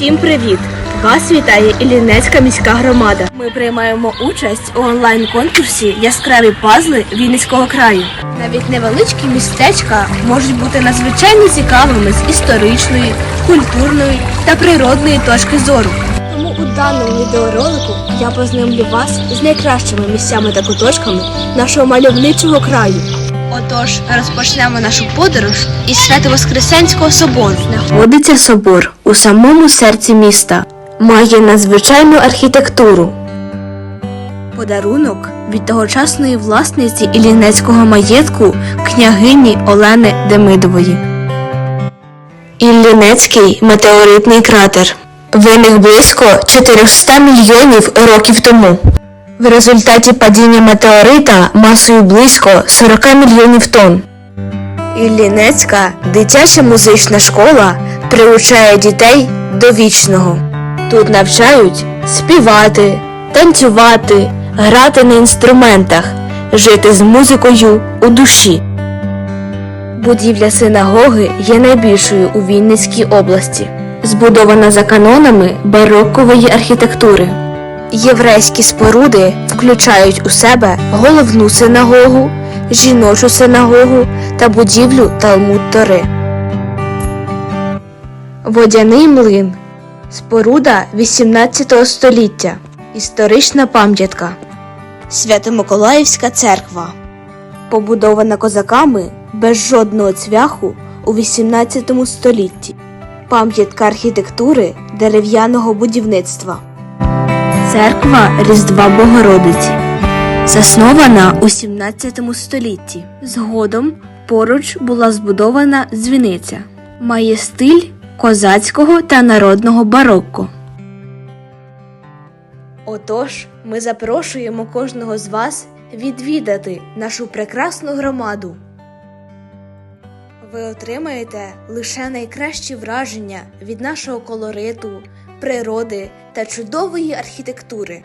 Всім привіт! Вас вітає Іллінецька міська громада. Ми приймаємо участь у онлайн-конкурсі Яскраві пазли Вінницького краю. Навіть невеличкі містечка можуть бути надзвичайно цікавими з історичної, культурної та природної точки зору. Тому у даному відеоролику я познайомлю вас з найкращими місцями та куточками нашого мальовничого краю. Отож, розпочнемо нашу подорож із Свято-Воскресенського собору. Знаходиться собор у самому серці міста. Має надзвичайну архітектуру. Подарунок від тогочасної власниці Іллінецького маєтку княгині Олени Демидової. Іллінецький метеоритний кратер виник близько 400 мільйонів років тому. В результаті падіння метеорита масою близько 40 мільйонів тонн. Іллінецька дитяча музична школа приучає дітей до вічного. Тут навчають співати, танцювати, грати на інструментах, жити з музикою у душі. Будівля синагоги є найбільшою у Вінницькій області, збудована за канонами барокової архітектури. Єврейські споруди включають у себе головну синагогу, жіночу синагогу та будівлю Талмуд Тори. Водяний млин споруда 18 століття. Історична пам'ятка. Свято-Миколаївська церква. Побудована козаками без жодного цвяху у 18 столітті. Пам'ятка архітектури дерев'яного будівництва. Церква Різдва Богородиці. Заснована у 17 столітті. Згодом поруч була збудована дзвіниця. Має стиль козацького та народного барокко. Отож, ми запрошуємо кожного з вас відвідати нашу прекрасну громаду. Ви отримаєте лише найкращі враження від нашого колориту, природи та чудової архітектури.